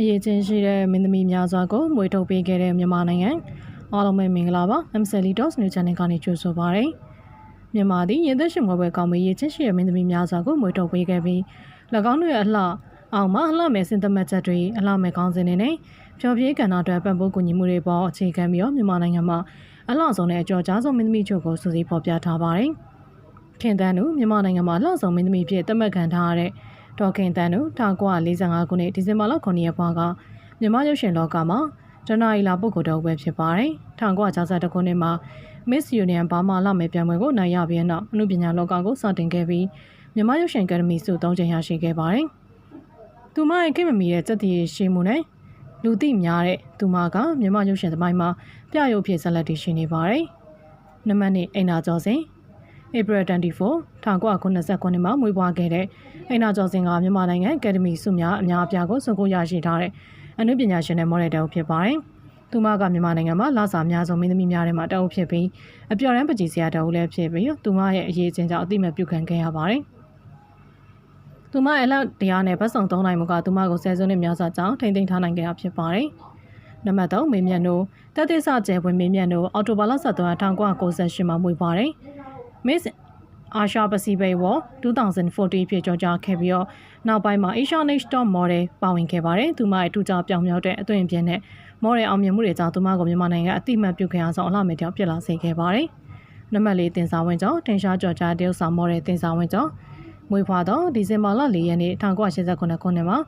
အရေးချင်းရှိတဲ့မင်းသမီးများစွာကိုမွေထုတ်ပေးခဲ့တဲ့မြန်မာနိုင်ငံအားလုံးပဲမင်္ဂလာပါ MCL Dos New Channel ကနေကြိုဆိုပါရစေမြန်မာသည်ရင်သက်ရှင်မွေပွဲကောင်းမရေးချင်းရှိတဲ့မင်းသမီးများစွာကိုမွေထုတ်ပေးခဲ့ပြီး၎င်းတို့ရဲ့အလှအောင်မှအလှမဲ့စင်သမတ်ချက်တွေအလှမဲ့ကောင်းစင်တွေနဲ့ဖြော်ပြေးကဏ္ဍအတွက်ပံ့ပိုးကူညီမှုတွေပေါ်အခြေခံပြီးတော့မြန်မာနိုင်ငံမှာအလှဆုံးနဲ့အကျော်ကြားဆုံးမင်းသမီးချုပ်ကိုစူးစီးဖော်ပြထားပါတယ်ခင်တန်းတို့မြန်မာနိုင်ငံမှာလှဆုံးမင်းသမီးဖြစ်သတ်မှတ်ခံထားရတဲ့ ဒေါ်ခင်တန်းတို့1945ခုနှစ်ဒီဇင်ဘာလ9ရက်ဘွားကမြန်မာရုပ်ရှင်လောကမှာဒနာရီလာပုဂ္ဂိုလ်တော်ပဲဖြစ်ပါတယ်1962ခုနှစ်မှာ Miss Union ဘာမာလာမယ်ပြိုင်ပွဲကိုနိုင်ရပြီးနောက်အမှုပညာလောကကိုစတင်ခဲ့ပြီးမြန်မာရုပ်ရှင်အကယ်ဒမီဆု၃ချိန်ရရှိခဲ့ပါတယ်။သူမရဲ့ခင်မမီတဲ့စက်တည်ရှိမှုနဲ့လူသိများတဲ့သူမကမြန်မာရုပ်ရှင်သမိုင်းမှာပြရုပ်ဖြစ်ဆက်လက်တည်ရှိနေပါတယ်။နံပါတ်1အိနာကျော်စင် April 24 1989မှာမွေးဖွားခဲ့တဲ့အိနာကျော်စင်ကမြန်မာနိုင်ငံအကယ်ဒမီဆုများအများအပြားကိုစုံကိုရရှိထားတဲ့အနုပညာရှင်နဲ့မော်ဒယ်တူဖြစ်ပါတယ်။သူမကမြန်မာနိုင်ငံမှာလစာအများဆုံးမင်းသမီးများထဲမှာတအုပ်ဖြစ်ပြီးအပျော်တမ်းပကြီးစရာတအုပ်လည်းဖြစ်ပြီးသူမရဲ့အရေးချင်းကြောင့်အတိမတ်ပြုခံခဲ့ရပါတယ်။သူမရဲ့အလောက်တရားနဲ့ဗတ်စုံသုံးနိုင်မှုကသူမကိုဆယ်စုနှစ်များစွာကြောင့်ထိမ့်သိမ်းထားနိုင်ခဲ့တာဖြစ်ပါတယ်။နံပါတ်3မေမြတ်နိုးတက်သစ္စကျဲဝင်မေမြတ်နိုးအော်တိုဘာလ23 1998မှာမွေးပါတယ်။ Miss အာရှပစီဖိတ်ဝေါ်2014ဖြစ်ကြောကြားခဲ့ပြီးတော့နောက်ပိုင်းမှာ Asia Next Top Model ပါဝင်ခဲ့ပါတယ်။သူမရဲ့ထူးခြားပြောင်မြောက်တဲ့အသွင်အပြင်နဲ့ Model အောင်မြင်မှုတွေကြောင့်သူမကိုမြန်မာနိုင်ငံအတိမတ်ပြုခဲ့အောင်ဆောင်အလှမယ်တောင်ပြစ်လာစေခဲ့ပါတယ်။နံပါတ်၄တင်စာဝင်ကျော်တင်ရှားကြော်ကြားတရုတ်ဆောင် Model တင်စာဝင်ကျော်မွေးဖွားတော့ဒီဇင်ဘာလ၄ရက်နေ့1989ခုနှစ်မှာ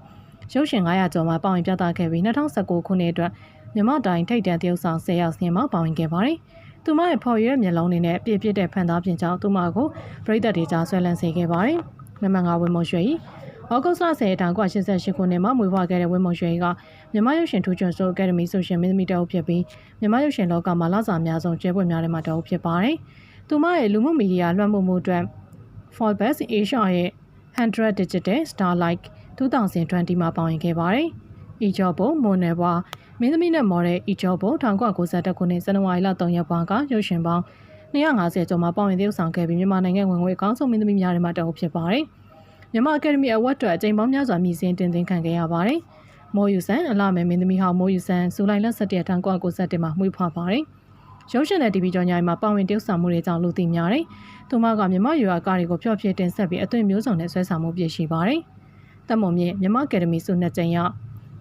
ရုပ်ရှင်900ကျော်မှာပါဝင်ပြသခဲ့ပြီး2019ခုနှစ်အတွက်မြမတိုင်ထိတ်တန့်တရုတ်ဆောင်10ရောက်စီးမှာပါဝင်ခဲ့ပါတယ်။ သူမရဲ့ဖော်ရည်မျက်လုံးတွေနဲ့ပြည့်ပြည့်တဲ့ဖန်သားပြင်ကြောင့်သူမကိုပြည်သက်တွေကြားဆွဲလန်းစေခဲ့ပါတယ်။နံပါတ်5ဝင်းမုံရွှေဤဩဂုတ်လ10ရက်တောင်က88ခုနှစ်မှာမွေးဖွားခဲ့တဲ့ဝင်းမုံရွှေကမြန်မာရုပ်ရှင်ထူးချွန်ဆိုအကယ်ဒမီဆိုရှင်မင်းသမီးတအုပ်ဖြစ်ပြီးမြန်မာရုပ်ရှင်လောကမှာလစာအများဆုံးကျဲပွင့်များတဲ့မှာတအုပ်ဖြစ်ပါတယ်။သူမရဲ့လူမှုမီဒီယာလွှမ်းမိုးမှုအတွက် Forbes Asia ရဲ့100 Digital Starlight 2020မှာပါဝင်ခဲ့ပါတယ်။ဤကျော်ပုံမွန်နယ်ဘွား မင်းသမီးနဲ့မော်ဒယ်အီကျော်ဘုံ1992ခုနှစ်ဇန်နဝါရီလ3ရက်ပိုင်းကရုပ်ရှင်ပေါင်း250ကျော်မှာပါဝင်သရုပ်ဆောင်ခဲ့ပြီးမြန်မာနိုင်ငံဝင်ငွေအကောင်းဆုံးမင်းသမီးများထဲမှာတအုပ်ဖြစ်ပါတယ်။မြန်မာအကယ်ဒမီအဝတ်အတွက်အကြိမ်ပေါင်းများစွာမြည်စင်းတင်သွင်းခံခဲ့ရပါတယ်။မိုးယူဆန်အလှမယ်မင်းသမီးဟောင်းမိုးယူဆန်ဇူလိုင်လ17ရက်1991မှာမွေးဖွားပါတယ်။ရုပ်ရှင်နဲ့ TV ကြော်ညာမှာပါဝင်တရုပ်ဆောင်မှုတွေကြောင့်လူသိများတယ်။သူမကမြန်မာရွာကားတွေကိုဖျော့ဖျက်တင်ဆက်ပြီးအသွင်မျိုးစုံနဲ့ဆွဲဆောင်မှုပြည့်ရှိပါတယ်။တမုံမြင့်မြန်မာအကယ်ဒမီဆုနှစ်ကြိမ်ရောက်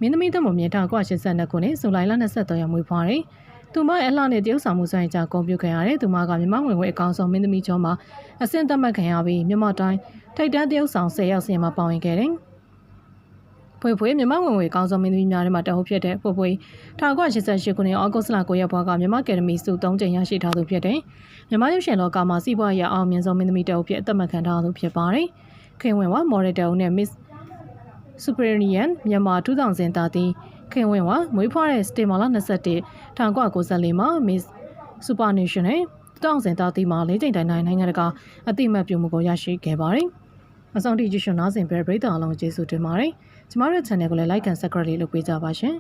မင်းသမီးတမုံမြင့်1982ခုနှစ်ဇူလိုင်လ23ရက်မွေးဖွားတယ်။သူမရဲ့အလှနဲ့တရုတ်ဆောင်မှုဆိုင်ကြဂုံပြုခံရတယ်။သူမကမြန်မာဝင်ဝဲအကောင်ဆုံးမင်းသမီးကျော်မှာအဆင့်သတ်မှတ်ခံရပြီးမြန်မာတိုင်းထိတ်တန်းတရုတ်ဆောင်10ရောက်စီမှာပါဝင်ခဲ့တယ်။ဖွေဖွေမြန်မာဝင်ဝေကောင်းဆောင်မင်းသမီးများထဲမှာတအုပ်ဖြစ်တဲ့ဖွေဖွေ1988ခုနှစ်ဩဂုတ်လ9ရက်ဘွားကမြန်မာကယ်ဒမီစု3ကြိမ်ရရှိထားသူဖြစ်တဲ့မြန်မာရုပ်ရှင်လောကမှာစီးပွားရေးအောင်မြင်ဆုံးမင်းသမီးတအုပ်ဖြစ်အသက်မခံထားသူဖြစ်ပါတယ်။ခင်ဝင်ဝမော်ဒယ်တအုပ်နဲ့ Miss Superior မြန်မာ2000တာသည်ခင်ဝင်ဝမွေးဖွားတဲ့စတေမာလာ21 1994မှာ Miss Supernational 2000တာသည်မှာ၄ချိန်တိုင်နိုင်ငံတကာအတိမတ်ပြုမှုကိုရရှိခဲ့ပါတယ်။အဆောင်တီကျရှင်နားဆင်ပြပရိသတ်အားလုံးကျေးဇူးတင်ပါတယ်။ကျမတို့ channel ကိုလည်း like and subscribe လုပ်ပေးကြပါရှင်။